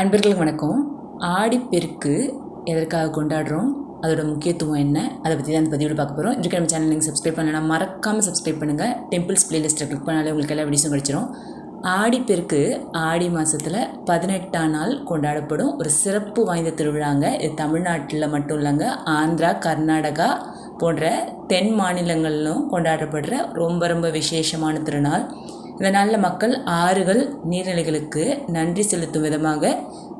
அன்பர்களுக்கு வணக்கம். ஆடிப்பெருக்கு எதற்காக கொண்டாடுறோம்? அதோட முக்கியத்துவம் என்ன? அதை பற்றி தான் இந்த பதிவில் பார்க்க போகிறோம் இன்றைக்கு நம்ம சேனல் நீங்கள் சப்ஸ்கிரைப் பண்ணலாம் மறக்காமல் சப்ஸ்கிரைப் பண்ணுங்கள் டெம்பிள்ஸ் பிளேலிஸ்ட்டை கிளிக் பண்ணாலே உங்களுக்கு எல்லா வீடியோஸும் கிடச்சிரும். ஆடிப்பெருக்கு ஆடி மாதத்தில் பதினெட்டாம் நாள் கொண்டாடப்படும். ஒரு சிறப்பு வாய்ந்த திருவிழாங்க. இது தமிழ்நாட்டில் மட்டும் இல்லைங்க. ஆந்திரா கர்நாடகா போன்ற தென் மாநிலங்களிலும் கொண்டாடப்படுற ரொம்ப ரொம்ப விசேஷமான திருநாள். இந்த நாளில் மக்கள் ஆறுகள் நீர்நிலைகளுக்கு நன்றி செலுத்தும் விதமாக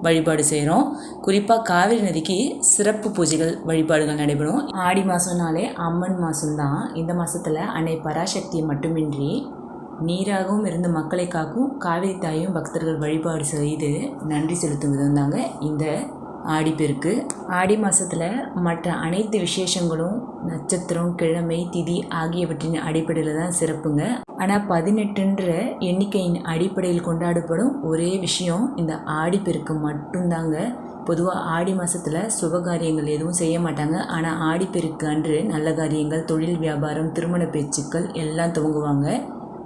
வழிபாடு செய்கிறோம் குறிப்பாக காவிரி நதிக்கு சிறப்பு பூஜைகள் வழிபாடுகள் நடைபெறும். ஆடி மாதம்னாலே அம்மன் மாதம்தான் இந்த மாதத்தில் அன்னை பராசக்தியை மட்டுமின்றி நீராகவும் இருந்து மக்களை காக்கும் காவிரி தாயும் பக்தர்கள் வழிபாடு செய்து நன்றி செலுத்தும் விதம் தாங்க இந்த ஆடிப்பெருக்கு ஆடி மாதத்தில் மற்ற அனைத்து விசேஷங்களும் நட்சத்திரம் கிழமை திதி ஆகியவற்றின் அடிப்படையில் தான் சிறப்புங்க. ஆனால் பதினெட்டுன்ற எண்ணிக்கையின் அடிப்படையில் கொண்டாடப்படும் ஒரே விஷயம் இந்த ஆடிப்பெருக்கு மட்டும்தாங்க. பொதுவாக ஆடி மாதத்தில் சுபகாரியங்கள் எதுவும் செய்ய மாட்டாங்க. ஆனால் ஆடிப்பெருக்கு அன்று நல்ல காரியங்கள் தொழில் வியாபாரம் திருமண பேச்சுக்கள் எல்லாம் துவங்குவாங்க.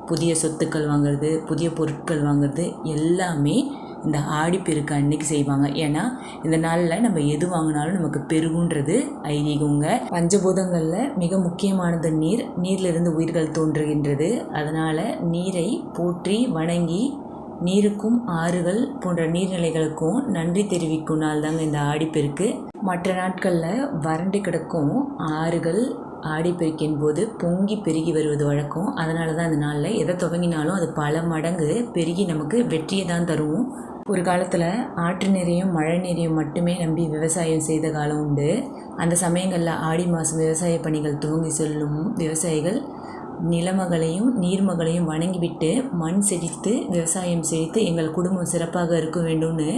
புதிய சொத்துக்கள் வாங்குறது புதிய பொருட்கள் வாங்குறது எல்லாமே இந்த ஆடிப்பெருக்கு அன்னைக்கு செய்வாங்க. ஏன்னா இந்த நாளில் நம்ம எது வாங்கினாலும் நமக்கு பெருகுன்றது ஐதீகங்க. பஞ்சபூதங்களில் மிக முக்கியமானது நீர். நீரிலிருந்து உயிர்கள் தோன்றுகின்றது. அதனால் நீரை போற்றி வணங்கி நீருக்கும் ஆறுகள் போன்ற நீர்நிலைகளுக்கும் நன்றி தெரிவிக்கும் நாள் தாங்க இந்த ஆடிப்பெருக்கு மற்ற நாட்களில் வறண்டு கிடக்கும் ஆறுகள் ஆடிப்பெருக்கின் போது பொங்கி பெருகி வருவது வழக்கம். அதனால தான் இந்த நாளில் எதை துவங்கினாலும் அது பல மடங்கு பெருகி நமக்கு வெற்றியை தான் தரும் ஒரு காலத்தில் ஆற்று நீரையும் மழை நீரையும் மட்டுமே நம்பி விவசாயம் செய்த காலம் உண்டு. அந்த சமயங்களில் ஆடி மாதம் விவசாய பணிகள் துவங்கி செல்லும் விவசாயிகள் நிலமகளையும் நீர்மகளையும் வணங்கிவிட்டு மண் செழித்து விவசாயம் செழித்து எங்கள் குடும்பம் சிறப்பாக இருக்க வேண்டும்னு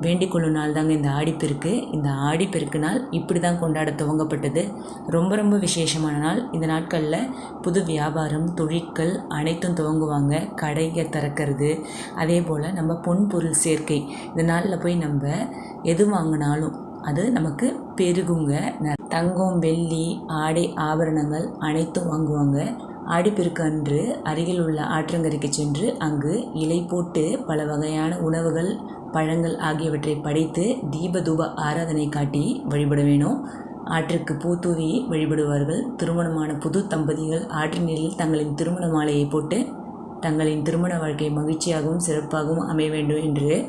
வேண்டிக்கொள்ளும் நாள் தாங்க இந்த ஆடிப்பெருக்கு. இந்த ஆடிப்பெருக்கு நாள் இப்படி தான் கொண்டாட துவங்கப்பட்டது. ரொம்ப ரொம்ப விசேஷமான நாள். இந்த நாட்களில் புது வியாபாரம் தொழிற்கள் அனைத்தும் துவங்குவாங்க. கடையை திறக்கிறது அதே போல் நம்ம பொன் பொருள் சேர்க்கை. இந்த நாளில் போய் நம்ம எது வாங்கினாலும் அது நமக்கு பெருகுங்க. தங்கம் வெள்ளி ஆடை ஆபரணங்கள் அனைத்தும் வாங்குவாங்க. ஆடிப்பெருக்கு அன்று அருகில் உள்ள ஆற்றங்கரைக்கு சென்று அங்கு இலை போட்டு பல வகையான உணவுகள் பழங்கள் ஆகியவற்றை படைத்து தீப தூப ஆராதனை காட்டி வழிபட வேணும். ஆற்றுக்கு பூ தூவி வழிபடுவார்கள். திருமணமான புது தம்பதிகள் ஆற்று நீரில் தங்களின் திருமண மாலையை போட்டு தங்களின் திருமண வாழ்க்கை மகிழ்ச்சியாகவும் சிறப்பாகவும் அமைய வேண்டும் என்று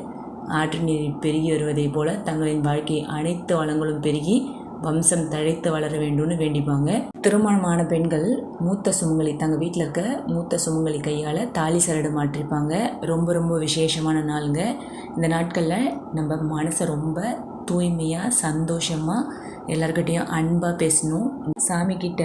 ஆற்று நீரில் பெருகி வருவதைப் போல தங்களின் வாழ்க்கை அனைத்து வளங்களும் பெருகி வம்சம் தழைத்து வளர வேண்டும்னு வேண்டிப்பாங்க. திருமணமான பெண்கள் மூத்த சுமங்கலி தங்கள் வீட்டில் இருக்க மூத்த சுமங்கலி கையால் தாலி சரடு மாற்றிருப்பாங்க ரொம்ப ரொம்ப விசேஷமான நாளுங்க. இந்த நாட்களில் நம்ம மனசை ரொம்ப தூய்மையாக சந்தோஷமாக எல்லாருக்கிட்டேயும் அன்பாக பேசணும். சாமிக்கிட்ட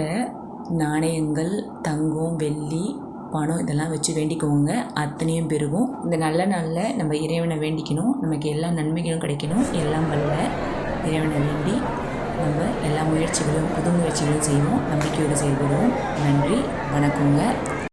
நாணயங்கள் தங்கம் வெள்ளி பணம் இதெல்லாம் வச்சு வேண்டிக்குவோங்க அத்தனையும் பெருகும். இந்த நல்ல நாளில் நம்ம இறைவனை வேண்டிக்கணும். நமக்கு எல்லா நன்மைகளும் கிடைக்கணும். எல்லாம் வல்ல இறைவனை வேண்டி நம்ம எல்லா முயற்சிகளும் புது முயற்சிகளும் செய்வோம். நம்பிக்கையோடு செயல்படுவோம். நன்றி. வணக்கங்க.